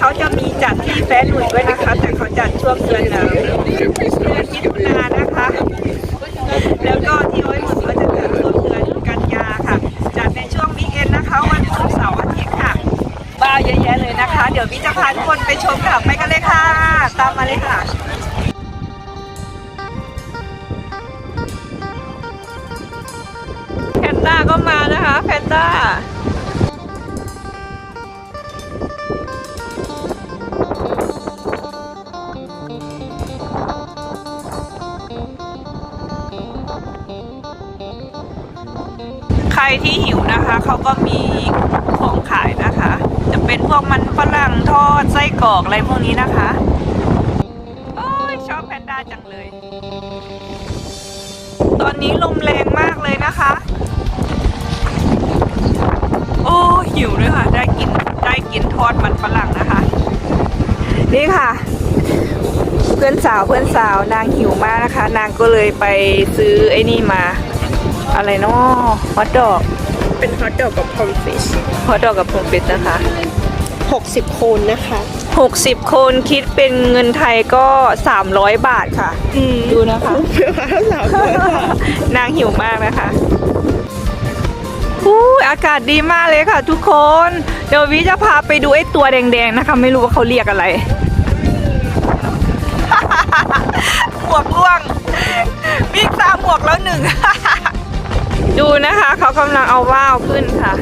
เขาจะมีจัดที่แฟนหนุ่ยด้วยนะคะ แต่เขาจัดช่วงเดือนเอ่อเดือนมิถุนานะคะ แล้วก็ที่ห้อยมือก็จะจัดช่วงเดือนกันยาค่ะ จัดในช่วงวีคเอนนะคะ วันศุกร์เสาร์อาทิตย์ค่ะว้าเยอะแยะเลยนะคะ เดี๋ยววิจะพาทุกคนไปชมค่ะไปกันเลยค่ะ ตามมาเลยค่ะแพนด้าก็มานะคะแพนด้า ที่หิวนะคะเขาก็มีของขายนะคะ จะเป็นพวกมันฝรั่งทอดไส้กรอกอะไรพวกนี้นะคะโอ้ยชอบแพนด้าจังเลย ตอนนี้ลมแรงมากเลยนะคะ โอ้หิวด้วยค่ะ ได้กินได้กินทอดมันฝรั่งนะคะ นี่ค่ะเพื่อนสาวเพื่อนสาวนางหิวมากนะคะ นางก็เลยไปซื้อไอ้นี่มา อะไรเนาะฮอทดอกเป็นฮอทดอกกับพอมฟิชฮอทดอกกับพงเป็ดนะคะ 60โคนนะคะ 60 คนคิดเป็นเงินไทยก็ 300 บาทค่ะ อืมดูนะคะ เพื่อว่าสาวคนค่ะนางหิวมากนะคะอู้ยอากาศดีมากเลยค่ะทุกคน เดี๋ยววิจะพาไปดูไอ้ตัวแดงๆนะคะ ไม่รู้ว่าเขาเรียกอะไร หมวกล่วงวิ่งตามหมวกแล้วหนึ่ง ดูนะคะ เขากำลังเอาว่าวขึ้นค่ะ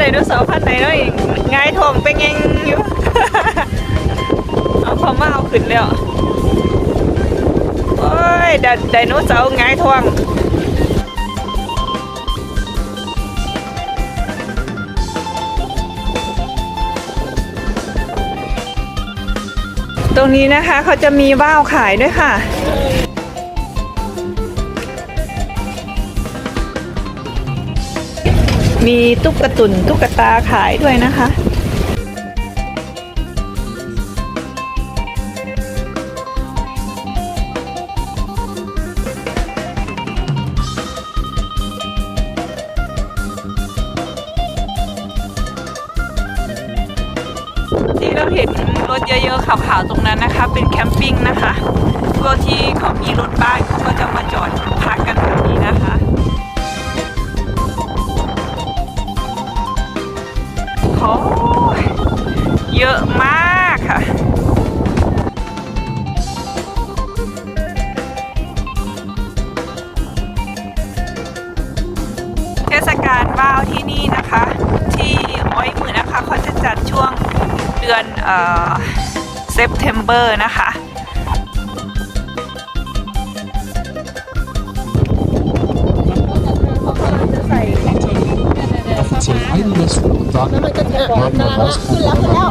ไดโนเสาร์พันไหนเนาะอีกไงายทองเป็นยังอยู่ เอาพม่าเอาขึ้นแล้ว โอ้ยไดไดโนเสาร์ไงายทองตรงนี้นะคะเขาจะมีว่าวขายด้วยค่ะ มีตุ๊กตุนตุ๊กตาขายด้วยนะคะที่เราเห็นรถเยอะๆขาวๆตรงนั้นนะคะ เป็นแคมปิ้งนะคะพวกที่เขามีรถบ้านเขาก็จะมาจอดพักกันแบบนี้นะคะ โอ้เยอะมากค่ะเทศกาลว่าวที่นี่นะคะ ที่อ้อยหมือนะคะเขาจะจัดช่วงเดือนเอ่อเซปเทมเบอร์นะคะ แล้วมันก็จะกำลังละขึ้นแล้วขึ้นแล้ว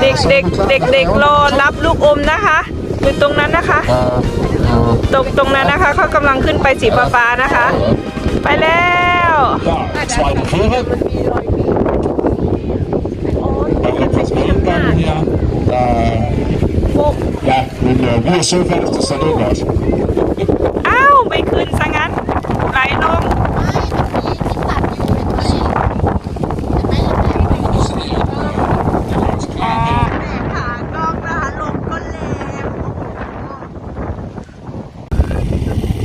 เด็กเด็กเด็กเด็กรอรับลูกอมนะคะอยู่ตรงนั้นนะคะ ตรงตรงนั้นนะคะเขากำลังขึ้นไปสีฟ้านะคะ ไปแล้ว Zweite Kurve. Bei etwas Wellengang hier. Da, ja, wenn der Ruhe so fährt, ist das dann irgendwas. อ้าวไม่ขึ้นซะงั้นไหลลงขากล้องนะคะลมก็แรง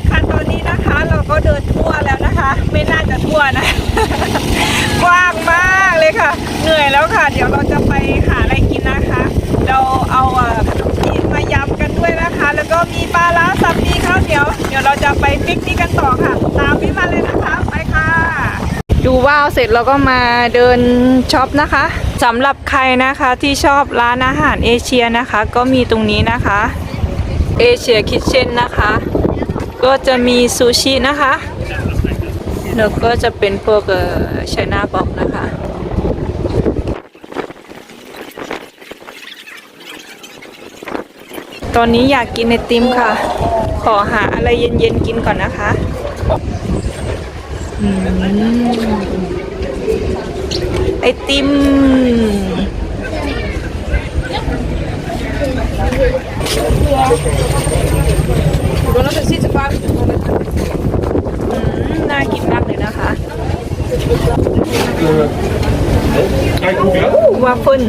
ค่ะตอนนี้นะคะเรา ก็เดินทั่วแล้วนะคะ ไม่น่าจะทั่วนะ กว้างมากเลยค่ะ เหนื่อยแล้วค่ะ เดี๋ยวเราจะไปหาอะไรกินนะคะ เราเอาอ่อขนมจีนมายำกันด้วยนะคะ แล้วก็มีปลาล้าสับมีข้าวเหนียวเดี๋ยวเราจะไปปิกนิกกันต่อค่ะ ตามพี่มาเลยนะคะ ไปค่ะ ดูว้าวเสร็จเราก็มาเดินช็อปนะคะสำหรับใครนะคะที่ชอบร้านอาหารเอเชียนะคะ ก็มีตรงนี้นะคะเอเชียคิทเช่นนะคะ ก็จะมีซูชินะคะ แล้วก็จะเป็นพวกไชน่าบ็อกนะคะตอนนี้อยากกินไอติมค่ะ ขอหาอะไรเย็นๆกินก่อนนะคะอืมไอติม อืมน่ากินมากเลยนะคะ วาฟเฟิล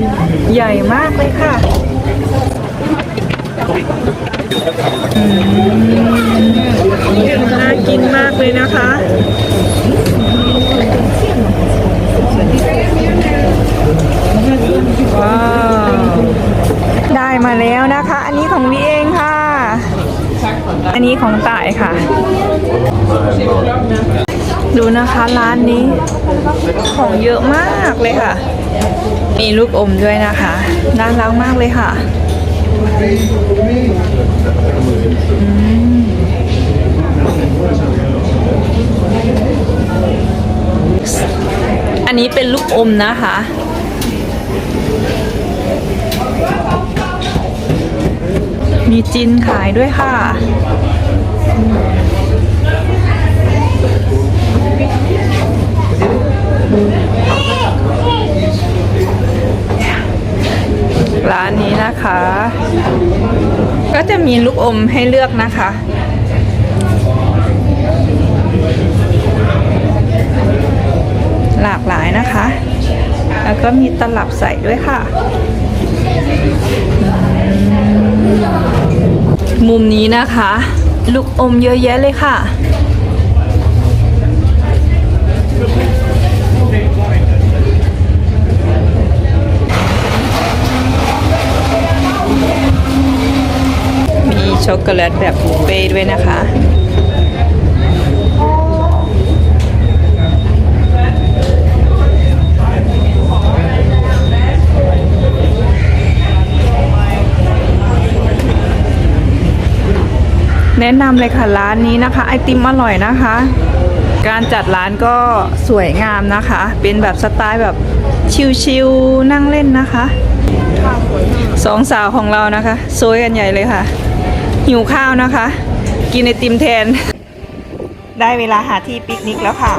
ให ญ่มากเลยค่ะน่ากินมากเลยนะคะว้าวได้มาแล้วนะคะ อันนี้ของวีเองค่ะ อันนี้ของต่ายค่ะ ดูนะคะร้านนี้ของเยอะมากเลยค่ะ มีลูกอมด้วยนะคะน่ารักมากเลยค่ะอันนี้เป็นลูกอมนะคะ มีจินขายด้วยค่ะ นะคะ ก็จะมีลูกอมให้เลือกนะคะ หลากหลายนะคะ แล้วก็มีตลับใส่ด้วยค่ะ มุมนี้นะคะ ลูกอมเยอะแยะเลยค่ะ ช็อกโกแลตแบบบุฟเฟ่ด้วยนะคะ แนะนำเลยค่ะร้านนี้นะคะ ไอติมอร่อยนะคะ การจัดร้านก็สวยงามนะคะ เป็นแบบสไตล์แบบชิลๆนั่งเล่นนะคะสองสาวของเรานะคะโซยกันใหญ่เลยค่ะ หิวข้าวนะคะ กินไอติมแทน ได้เวลาหาที่ปิกนิกแล้วค่ะ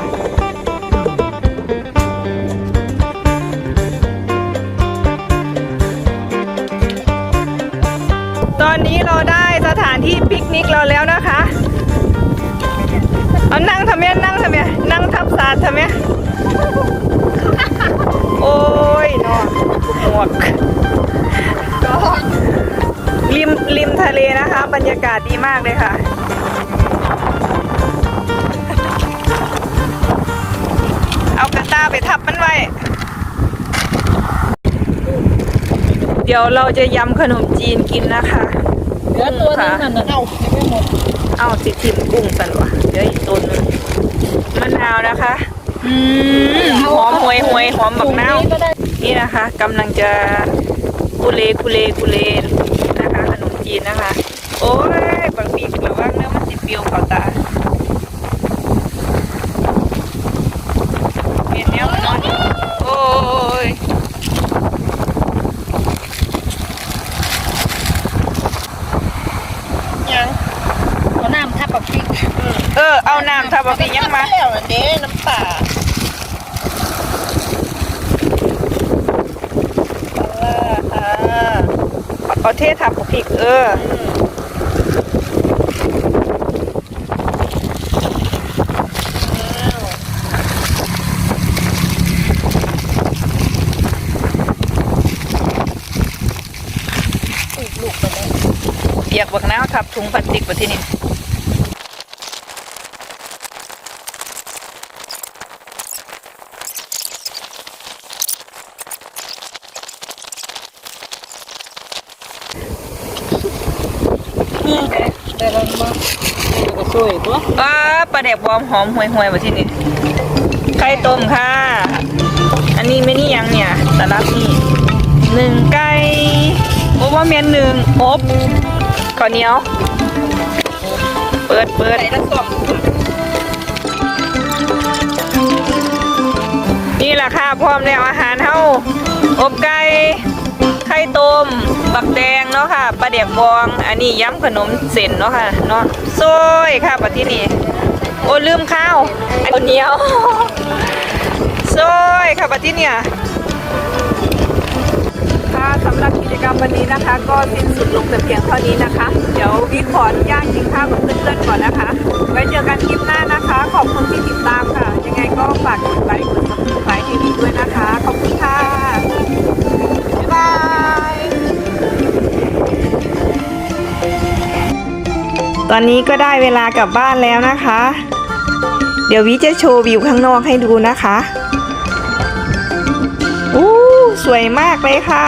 ตอนนี้เราได้สถานที่ปิกนิกเราแล้วนะคะเอานั่งทำไมนั่งทำไมนั่งทับสาดทำไมโอ้ยนอะหมวก รรยากาศดีมากเลยค่ะ เอากระต้าไปทับมันไว้ เดี๋ยวเราจะยำขนมจีนกินนะคะเหลือตัวนึงนั่นน่ะเอ้ายังไม่หมดเอาสิทิมกุ้งสันวะเดี๋ยวอีกตัวหนึงมะนาวนะคะอืมหอมหวยหวยหอมบักนาวก็ได้นี่นะคะกำลังจะคุเลคุเลคุเลนะคะขนมจีนนะคะ โอ้ยบางปีกระวังเนื้อมันสิบปิ้ยวเขาตาเปลี่ยนแนวนอนโอ้ยยังเอาน้ำทับปกปิกเออเอาน้ำทับปกปิกยังมาแล้วเด้น้ำป่าเอาเททับปักปิกเออ บักน้าวทับถุงพลาสติกไว้ที่นี่แต่เรามาก็สวยตัวอ่าปลาแดกบอมหอมห่วยๆไว้ที่นี่ไข่ต้มค่ะ อันนี้ไม่นี่ยังเนี่ยสาระนี่หนึ่งไก่โอ้ว่าเมียนหนึ่งอบาวเหนียว เปิดเปิดนี่แหละค่ะพร้อมแล้วอาหารเฮาอบไก่ไข่ต้มบักแดงเนาะค่ะปลาเดียกบอง อันนี้ย้ำขนมเส้นเนาะค่ะเนาะโซ้ยค่ะปที่นี่โอ้ลืมข้าวอันเหนียวโซ้ยค่ะปที่เนี่ยค่ะสำหรับ จกรรมวันนี้นะคะ ก็สิ้นสุดลงแต่เพียงเท่านี้นะคะ เดี๋ยววิขออนุญาตกินข้าวกับเพื่อนๆก่อนนะคะ ไว้เจอกันคลิปหน้านะคะ ขอบคุณที่ติดตามค่ะ ยังไงก็ฝากกดไลค์กด subscribe ให้ดีด้วยนะคะ ขอบคุณค่ะ บ๊ายบายตอนนี้ก็ได้เวลากลับบ้านแล้วนะคะ เดี๋ยววิจะโชว์วิวข้างนอกให้ดูนะคะอู้สวยมากเลยค่ะ